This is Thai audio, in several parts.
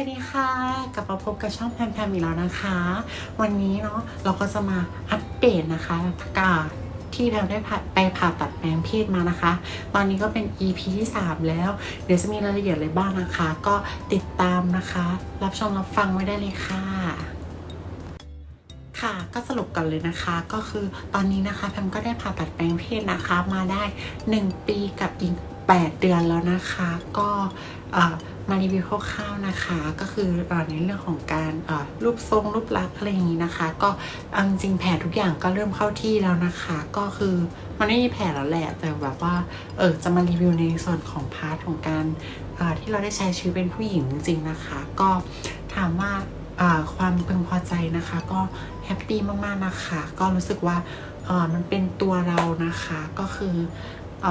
วัสดีค่ะ กลับมาพบกับช่องแพมแพมอีกแล้วนะคะ วันนี้เนาะเราก็จะมาอัปเดตนะคะกาที่แพมได้ผ่าไปผ่าตัดแปลงเพศมานะคะ ตอนนี้ก็เป็น EP ที่ 3 แล้ว เดี๋ยวจะมีรายละเอียดอะไรบ้างนะคะ ก็ติดตามนะคะ รับชมรับฟังไว้ได้เลยค่ะค่ะก็สรุปกันเลยนะคะก็คือตอนนี้นะคะแพมก็ได้ผ่าตัดแปลงเพศนะคะมาได้ 1 ปีกับอีก8เดือนแล้วนะคะ ก็เอ่อ มารีวิวคร่าวๆนะคะ ก็คือเออในเรื่องของการรูปทรงรูปลักษณ์อะไรอย่างนี้นะคะ ก็จริงๆแผลทุกอย่างก็เริ่มเข้าที่แล้วนะคะ ก็คือมันไม่มีแผลแล้วแหละ แต่แบบว่าเออจะมารีวิวในส่วนของพาร์ทของการที่เราได้ใช้ชีวิตเป็นผู้หญิงจริงๆนะคะ ก็ถามว่าความพึงพอใจนะคะ ก็แฮปปี้มากๆนะคะ ก็รู้สึกว่ามันเป็นตัวเรานะคะก็คืออ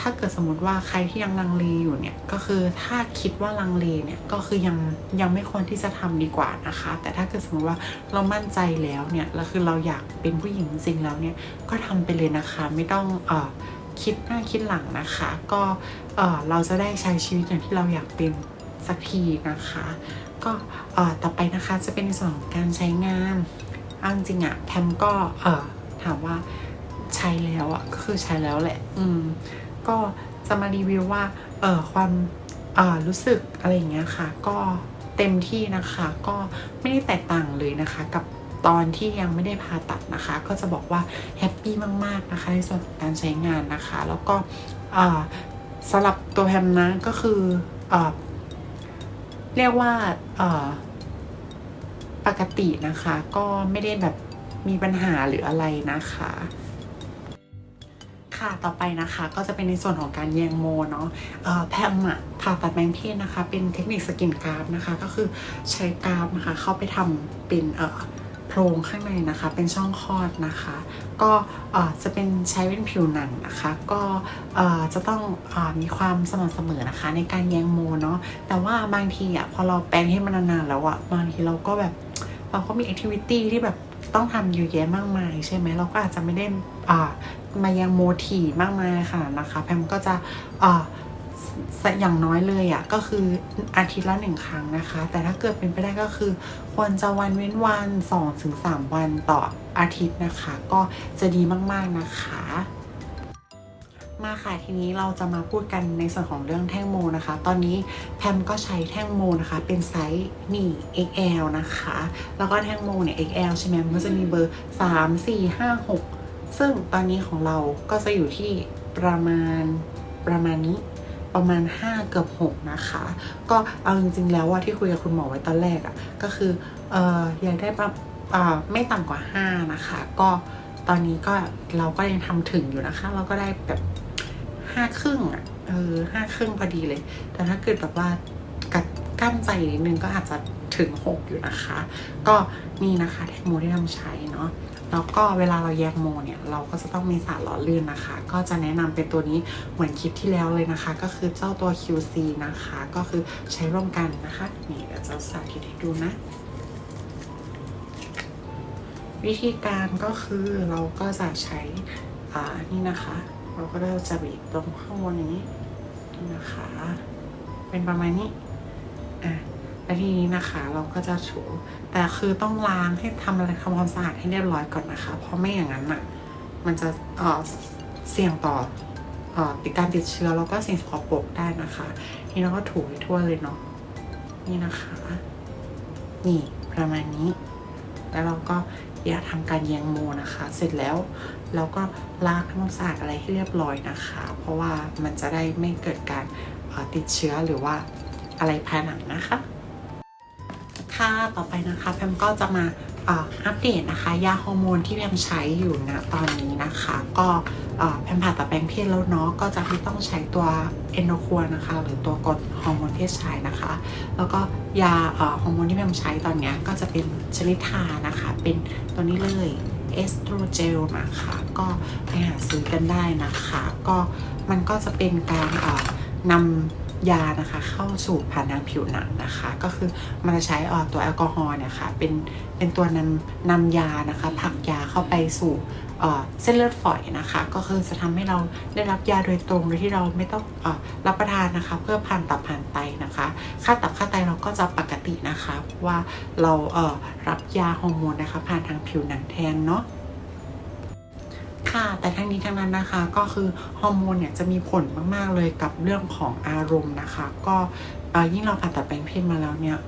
ถ้าเกิดสมมติว่าใครที่ยังลังเลอยู่เนี่ย ก็คือถ้าคิดว่าลังเลเนี่ยก็คือยังยังไม่ควรที่จะทำดีกว่านะคะ แต่ถ้าเกิดสมมติว่าเรามั่นใจแล้วเนี่ยแล้วคือเราอยากเป็นผู้หญิงจริงแล้วเนี่ยก็ทำไปเลยนะคะ ไม่ต้องเออคิดหน้าคิดหลังนะคะ ก็เออเราจะได้ใช้ชีวิตอย่างที่เราอยากเป็นสักทีนะคะ ก็เอ่อต่อไปนะคะจะเป็นส่วนของการใช้งานเอาจริงอะแพมก็เอ่อถามว่าใช้แล้วอะก็คือใช้แล้วแหละ อืม ก็จะมารีวิวว่าเออความเออรู้สึกอะไรอย่างเงี้ยค่ะ ก็เต็มที่นะคะก็ไม่ได้แตกต่างเลยนะคะกับตอนที่ยังไม่ได้ผ่าตัดนะคะ ก็จะบอกว่าแฮปปี้มาก ๆ นะคะในส่วนของการใช้งานนะคะ แล้วก็สำหรับตัวแพมนะก็คือเอ่อเรียกว่าปกตินะคะ ก็ไม่ได้แบบมีปัญหาหรืออะไรนะคะ ค่ะต่อไปนะคะก็จะเป็นในส่วนของการแยงโมเนาะแพมอะผ่าตัดแปลงเพศนะคะ เป็นเทคนิคสกินกราฟนะคะ ก็คือใช้กราฟนะคะ เข้าไปทำเป็นโพรงข้างในนะคะ เป็นช่องคลอดนะคะ ก็จะเป็นใช้เป็นผิวหนังนะคะ ก็จะต้องออมีความสม่ำเสมอนะคะ ในการแยงโมเนาะแต่ว่าบางทีอะพอเราแปลงให้มันนานๆแล้วอะบางทีเราก็แบบเราก็มีแอคทิวิตี้ที่แบบ ต้องทำเยอะแยะมากมายใช่ไหมเราก็อาจจะไม่ได้อ่ามายังโมทีมากมายค่ะนะคะ แพมก็จะอ่าสอย่างน้อยเลยอะก็คืออาทิตย์ละหนึ่งครั้งนะคะ แต่ถ้าเกิดเป็นไปได้ก็คือ ควรจะวันเว้นวันสองถึงสามวันต่ออาทิตย์นะคะ ก็จะดีมากๆนะคะ มาค่ะทีนี้เราจะมาพูดกันในส่วนของเรื่องแท่งโมนะคะ ตอนนี้แพมก็ใช้แท่งโมนะคะ เป็นไซส์นี่ XL นะคะ แล้วก็แท่งโมเนี่ย XL ใช่ไหมมันก็จะมีเบอร์ 3 4 5 6 ซึ่งตอนนี้ของเราก็จะอยู่ที่ประมาณประมาณนี้ประมาณ 5 เกือบ 6 นะคะ ก็เอาจริงๆแล้วว่าที่คุยกับคุณหมอไว้ตอนแรกอะ่ะก็คือเอออยากได้ประอ่าไม่ต่ำกว่า 5 นะคะ ก็ตอนนี้ก็เราก็ยังทำถึงอยู่นะคะ เราก็ได้แบบ ห้าครึ่งอะเออห้าครึ่งพอดีเลย แต่ถ้าเกิดแบบว่ากัดกั้นใจนิดนึงก็อาจจะถึงหกอยู่นะคะ ก็นี่นะคะแทงโมที่ทำใช้เนาะแล้วก็เวลาเราแยกโมเนี่ยเราก็จะต้องมีสารหล่อลื่นนะคะ ก็จะแนะนำเป็นตัวนี้เหมือนคลิปที่แล้วเลยนะคะ ก็คือเจ้าตัว QC นะคะ ก็คือใช้ร่วมกันนะคะ นี่เดี๋ยวจะสาธิตให้ดูนะ วิธีการก็คือเราก็จะใช้อ่านี่นะคะ เราก็จะบีบตรงข้างบนอย่างนี้นะคะ เป็นประมาณนี้อะแล้วทีนี้นะคะเราก็จะถู แต่คือต้องล้างให้ทำอะไรทำความสะอาดให้เรียบร้อยก่อนนะคะ เพราะไม่อย่างนั้นอะ มันจะเอ่อเสี่ยงต่อเอ่อติดการติดเชื้อแล้วก็สิ่งสกปรกได้นะคะทีนี้เราก็ถูทั่วเลยเนาะนี่นะคะ นี่ประมาณนี้ แล้วเราก็ อย่าทำการแยงโมนะคะ เสร็จแล้วเราก็ล้างทำความสะอาดอะไรให้เรียบร้อยนะคะ เพราะว่ามันจะได้ไม่เกิดการติดเชื้อหรือว่าอะไรภายหลังนะคะ ค่ะต่อไปนะคะแพมก็จะมาอัปเดตนะคะ ยาฮอร์โมนที่แพมใช้อยู่นะตอนนี้นะคะ ก็เอ่อแพมผ่าตัดแปลงเพศแล้วเนาะก็จะไม่ต้องใช้ตัวเอนโดครวนะคะ หรือตัวกดฮอร์โมนเพศชายนะคะ แล้วก็ยาฮอร์โมนที่แพมใช้ตอนนี้ก็จะเป็นชนิดทานะคะ เป็นตัวนี้เลยเอสโตรเจลนะคะ ก็ไปหาซื้อกันได้นะคะ ก็มันก็จะเป็นการนำ ยานะคะเข้าสู่ผ่านทางผิวหนังนะคะ ก็คือมันจะใช้ออตัวแอลกอฮอล์เนี่ยค่ะเป็นเป็นตัวนำนำยานะคะผลักยาเข้าไปสู่เส้นเลือดฝอยนะคะ ก็คือจะทำให้เราได้รับยาโดยตรงโดยที่เราไม่ต้องอรับประทานนะคะ เพื่อผ่านตับผ่านไตนะคะ ค่าตับค่าไตเราก็จะปกตินะคะว่าเราเรับยาฮอร์โมนนะคะผ่านทางผิวหนังแทนเนาะ ค่ะ แต่ทั้งนี้ทั้งนั้นนะคะก็คือฮอร์โมนเนี่ยจะมีผลมาก ๆ เลยกับเรื่องของอารมณ์นะคะ ก็ยิ่งเราผ่าตัดแปลงเพศมาแล้วเนี่ย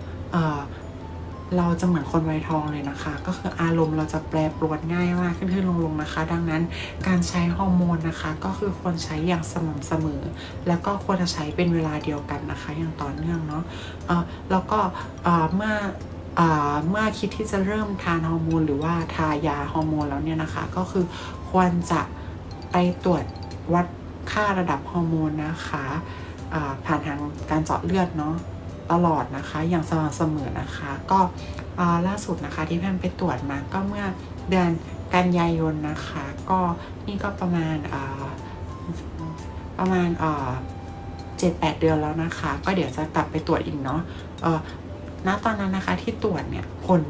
เราจะเหมือนคนวัยทองเลยนะคะ ก็คืออารมณ์เราจะแปรปรวนง่ายมากขึ้นขึ้นลงลงนะคะ ดังนั้นการใช้ฮอร์โมนนะคะ ก็คือควรใช้อย่างสม่ำเสมอ แล้วก็ควรจะใช้เป็นเวลาเดียวกันนะคะ อย่างต่อเนื่องเนาะแล้วก็เมื่อ เมื่อคิดที่จะเริ่มทานฮอร์โมนหรือว่าทายาฮอร์โมนแล้วเนี่ยนะคะ ก็คือควรจะไปตรวจวัดค่าระดับฮอร์โมนนะคะผ่านทางการเจาะเลือดเนาะตลอดนะคะ อย่างสม่ำเสมอนะคะ ก็ล่าสุดนะคะที่แพมไปตรวจมาก็เมื่อเดือนกันยายนนะคะ ก็นี่ก็ประมาณประมาณเจ็ดแปดเดือนแล้วนะคะ ก็เดี๋ยวจะกลับไปตรวจอีกเนาะ ณตอนนั้นนะคะที่ตรวจเนี่ยผล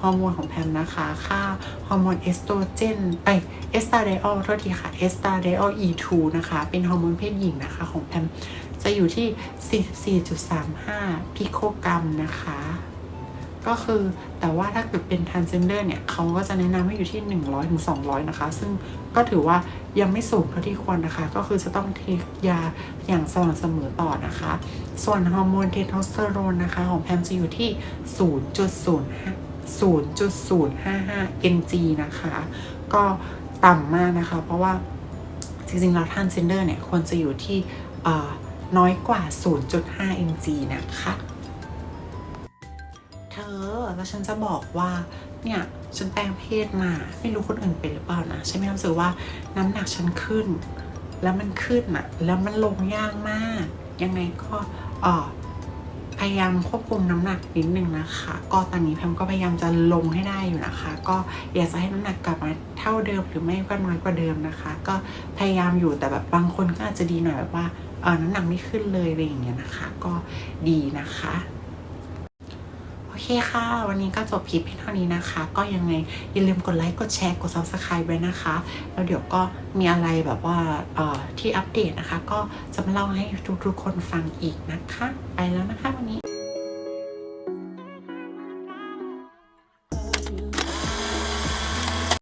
ฮอร์โมนของแพมนะคะ ค่าฮอร์โมนเอสโตรเจนไอเอสตาเดอลโทษทีค่ะเอสตาเดอล E2 นะคะ เป็นฮอร์โมนเพศหญิงนะคะของแพมจะอยู่ที่ 44.35 พิโคกรัมนะคะ ก็คือแต่ว่าถ้าเกิดเป็น transgender เนี่ยเขาก็จะแนะนำให้อยู่ที่100ถึง200 นะคะ ซึ่งก็ถือว่ายังไม่สูงเท่าที่ควรนะคะ ก็คือจะต้องเทคยาอย่างสม่ำเสมอต่อนะคะ ส่วนฮอร์โมนเทสโทสเตอโรนนะคะ ของแพมจะอยู่ที่ 0.05 0.055 mg นะคะ ก็ต่ำมากนะคะ เพราะว่าจริงๆแล้วทานเซนเดอร์เนี่ยควรจะอยู่ที่น้อยกว่า 0.5 mg นะคะ แล้วฉันจะบอกว่าเนี่ยฉันแปลงเพศมาไม่รู้คนอื่นเป็นหรือเปล่านะฉันไมีความรู้สึกว่าน้ำหนักฉันขึ้น แล้วมันขึ้นอะแล้วมันลงยากมาก ยังไงก็ออพยายามควบคุมน้ำหนักนิดนึงนะคะ ก็ตอนนี้แพมก็พยายามจะลงให้ได้อยู่นะคะ ก็อยากจะให้น้ำหนักกลับมาเท่าเดิมหรือไม่ก็น้อยกว่าเดิมนะคะ ก็พยายามอยู่แต่แบบบางคนก็อาจจะดีหน่อยแบบว่าเออน้ำหนักไม่ขึ้นเลยอะไรอย่างเงี้ยนะคะ ก็ดีนะคะ เคค่ะ วันนี้ก็จบคลิปเพียงเท่านี้นะคะ ก็ยังไงอย่าลืมกดไลค์ กดแชร์ กด subscribe ไว้นะคะ แล้วเดี๋ยวก็มีอะไรแบบว่าเอ่อที่อัปเดตนะคะ ก็จะมาเล่าให้ทุกๆคนฟังอีกนะคะ ไปแล้วนะคะวันนี้